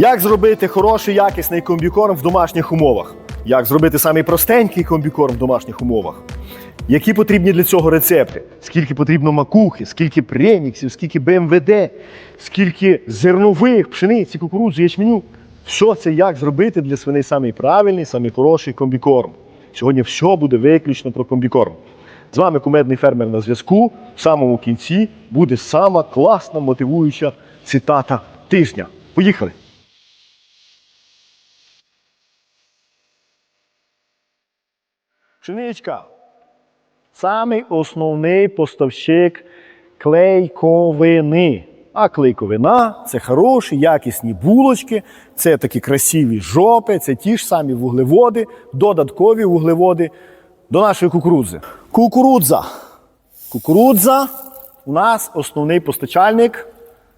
Як зробити хороший якісний комбікорм в домашніх умовах? Як зробити самий простенький комбікорм в домашніх умовах? Які потрібні для цього рецепти? Скільки потрібно макухи, скільки преміксів, скільки БМВД, скільки зернових, пшениці, кукурудзи, ячменю. Що це як зробити для свиней самий правильний, самий хороший комбікорм? Сьогодні все буде виключно про комбікорм. З вами кумедний фермер на зв'язку. В самому кінці буде сама класна мотивуюча цитата тижня. Поїхали! Пшеничка. Самий основний поставщик клейковини. А клейковина це хороші, якісні булочки, це такі красиві жопи, це ті ж самі вуглеводи, додаткові вуглеводи до нашої кукурудзи. Кукурудза. Кукурудза у нас основний постачальник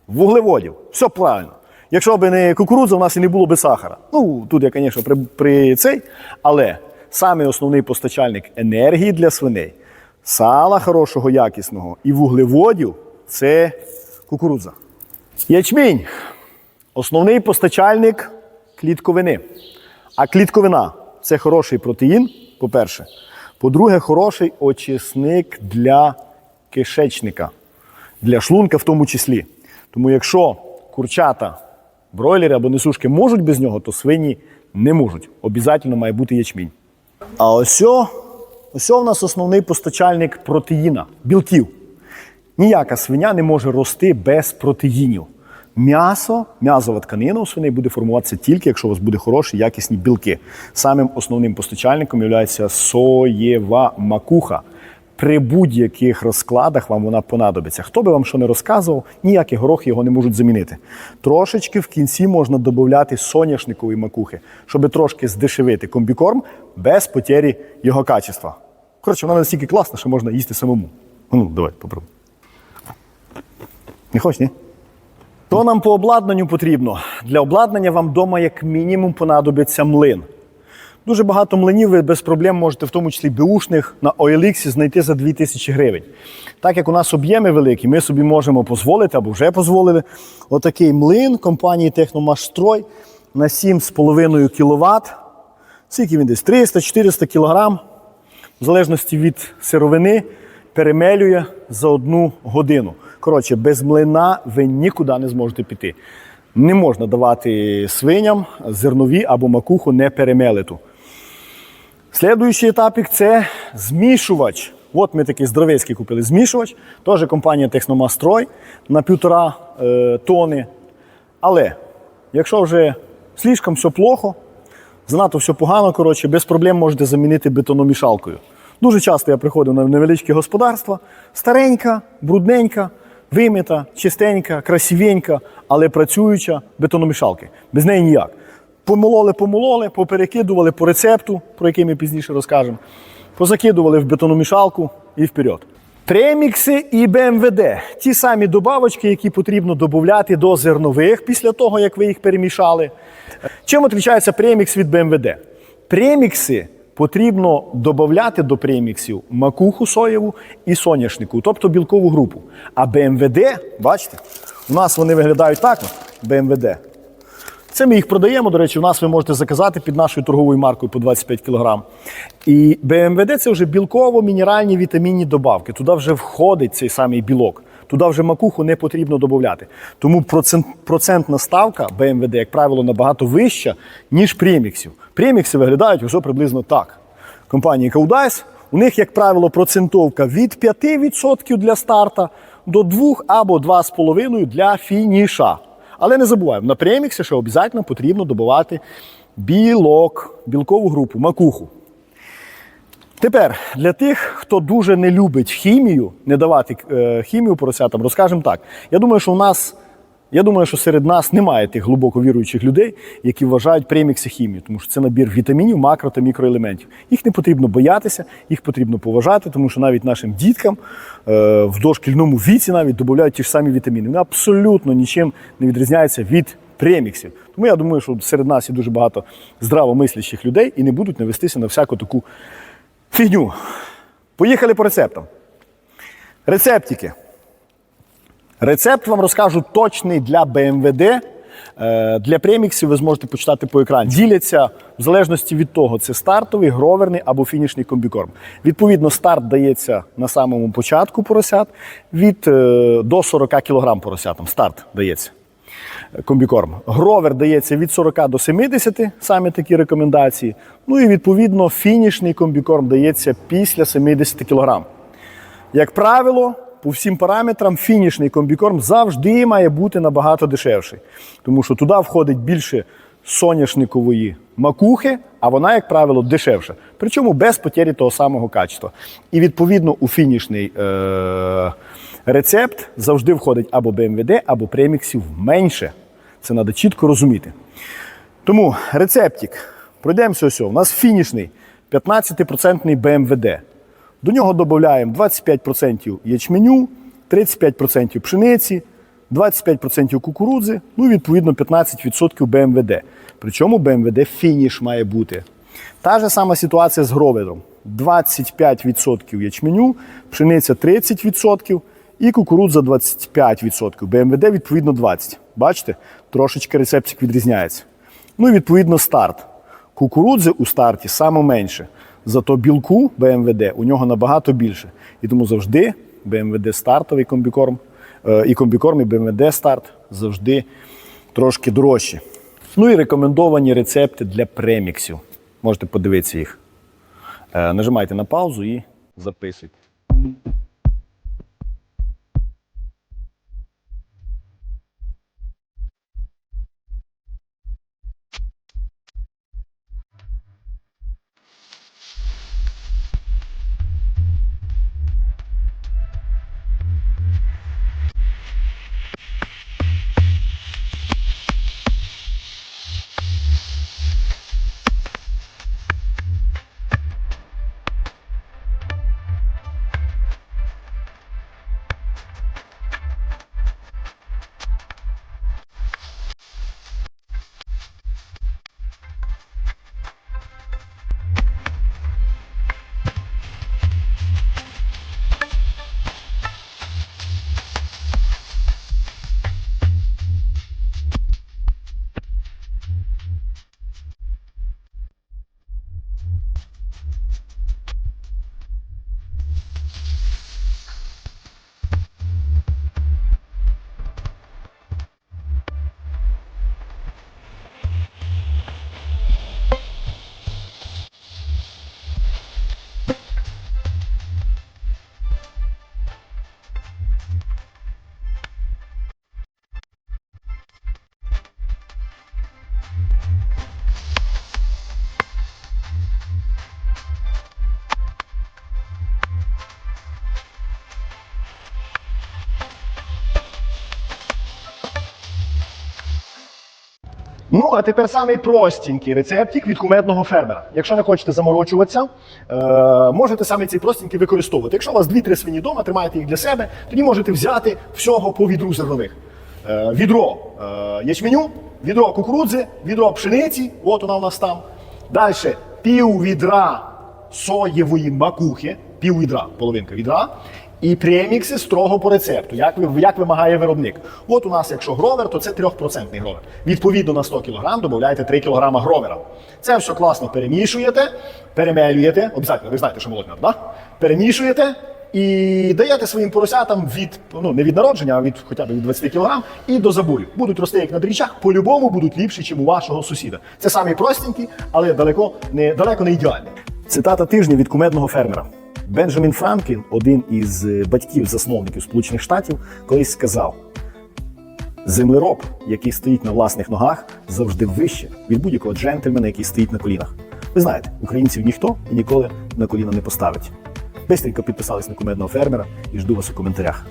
вуглеводів. Все правильно. Якщо б не кукурудза, у нас і не було б сахара. Ну, тут я, звісно, при, при цей, але саме основний постачальник енергії для свиней, сала хорошого, якісного і вуглеводів це кукурудза. Ячмінь основний постачальник клітковини. А клітковина це хороший протеїн, по-перше. По-друге, хороший очисник для кишечника, для шлунка в тому числі. Тому якщо курчата, бройлери або несушки можуть без нього, то свині не можуть. Обязательно має бути ячмінь. А ось, ось в нас основний постачальник протеїна, білків. Ніяка свиня не може рости без протеїнів. М'ясо, м'язова тканина у свиней буде формуватися тільки, якщо у вас буде хороші якісні білки. Самим основним постачальником є соєва макуха. При будь-яких розкладах вам вона понадобиться. Хто би вам що не розказував, ніякі горохи його не можуть замінити. Трошечки в кінці можна додати соняшникової макухи, щоб трошки здешевити комбікорм без потері його качества. Коротше, вона настільки класна, що можна їсти самому. Ну, давай, попробуй. Не хочеш, ні? То нам по обладнанню потрібно. Для обладнання вам вдома як мінімум понадобиться млин. Дуже багато млинів ви без проблем можете, в тому числі беушних, на OLX знайти за 2000 гривень. Так як у нас об'єми великі, ми собі можемо дозволити або вже дозволили отакий млин компанії Техномашстрой на 7,5 кВт. Скільки він десь 300-400 кг, в залежності від сировини, перемелює за одну годину. Коротше, без млина ви нікуди не зможете піти. Не можна давати свиням зернові або макуху не перемелиту. Слідуючий етапік це змішувач. От ми такий здоровецький купили змішувач. Теж компанія Техномастрой на півтора е, тони. Але якщо вже слишком все плохо, занадто все погано, коротше, без проблем можете замінити бетономішалкою. Дуже часто я приходив на невеличкі господарства, старенька, брудненька, вимита, чистенька, красивенька, але працююча бетономішалки. Без неї ніяк. Помололи, помололи, поперекидували по рецепту, про який ми пізніше розкажемо. Позакидували в бетономішалку і вперед. Премікси і БМВД ті самі добавочки, які потрібно додати до зернових після того, як ви їх перемішали. Чим відрізняється премікс від БМВД? Премікси потрібно додати до преміксів макуху соєву і соняшнику, тобто білкову групу. А БМВД, бачите, у нас вони виглядають так: БМВД. Це ми їх продаємо. До речі, у нас ви можете заказати під нашою торговою маркою по 25 кг. І БМВД це вже білково-мінеральні вітамінні добавки. Туди вже входить цей самий білок. Туди вже макуху не потрібно додати. Тому процент, процентна ставка БМВД, як правило, набагато вища, ніж преміксів. Премікси виглядають ось приблизно так. Компанії Каудайс, у них, як правило, процентовка від 5% для старта до 2 або 2,5% для фініша. Але не забуваємо, на преміксі ще обов'язково потрібно добувати білок, білкову групу, макуху. Тепер для тих, хто дуже не любить хімію, не давати е, хімію поросятам, розкажемо так. Я думаю, що у нас, я думаю, що серед нас немає тих глибоко віруючих людей, які вважають премікси хімію, тому що це набір вітамінів, макро та мікроелементів. Їх не потрібно боятися, їх потрібно поважати, тому що навіть нашим діткам е, в дошкільному віці навіть додають ті ж самі вітаміни. Вони абсолютно нічим не відрізняються від преміксів. Тому я думаю, що серед нас є дуже багато здравомислячих людей і не будуть навестися на всяку таку фігню. Поїхали по рецептам. Рецептики. Рецепт вам розкажу точний для БМВД, Е, Для преміксів ви зможете почитати по екрані. Діляться в залежності від того, це стартовий, гроверний або фінішний комбікорм. Відповідно, старт дається на самому початку поросят від е, до 40 кг поросятам. Старт дається комбікорм. Гровер дається від 40 до 70, саме такі рекомендації. Ну і відповідно фінішний комбікорм дається після 70 кг. Як правило, по всім параметрам фінішний комбікорм завжди має бути набагато дешевший, тому що туди входить більше соняшникової макухи, а вона, як правило, дешевша. Причому без потері того самого качества. І відповідно у фінішний е- рецепт завжди входить або БМВД, або преміксів менше. Це треба чітко розуміти. Тому рецептик. Пройдемося ось. У нас фінішний 15% БМВД. До нього додаємо 25% ячменю, 35% пшениці, 25% кукурудзи, ну і відповідно 15% БМВД. Причому БМВД фініш має бути. Та ж сама ситуація з гровером. 25% ячменю, пшениця 30% і кукурудза 25%. БМВД відповідно 20%. Бачите, трошечки рецептик відрізняється. Ну і відповідно старт. Кукурудзи у старті саме менше. Зато білку БМВД у нього набагато більше. І тому завжди БМВД стартовий комбікорм е, і комбікорм, і БМВД старт завжди трошки дорожчі. Ну і рекомендовані рецепти для преміксів. Можете подивитися їх. Е, Нажимайте на паузу і записуйте. Ну, а тепер самий простенький рецептик від кумедного фермера. Якщо не хочете заморочуватися, е, можете саме цей простенький використовувати. Якщо у вас 2-3 свині вдома, тримаєте їх для себе, тоді можете взяти всього по відру зернових. Е, відро е, ячменю, відро кукурудзи, відро пшениці, от вона у нас там. Далі пів відра соєвої макухи, пів відра, половинка відра. І премікси строго по рецепту, як, як вимагає виробник. От у нас, якщо гровер, то це 3% гровер. Відповідно на 100 кг додаєте 3 кг гровера. Це все класно перемішуєте, перемелюєте. Обов'язково, ви знаєте, що молоть надо, да? Перемішуєте і даєте своїм поросятам від, ну не від народження, а від хоча б від 20 кг і до заборів. Будуть рости як на дрічах, по-любому будуть ліпші, ніж у вашого сусіда. Це самі простенькі, але далеко не, далеко не ідеальні. Цитата тижня від кумедного фермера. Бенджамін Франклін, один із е, батьків-засновників Сполучених Штатів, колись сказав: землероб, який стоїть на власних ногах, завжди вище від будь-якого джентльмена, який стоїть на колінах. Ви знаєте, українців ніхто і ніколи на коліна не поставить. Бистренько підписались на кумедного фермера і жду вас у коментарях.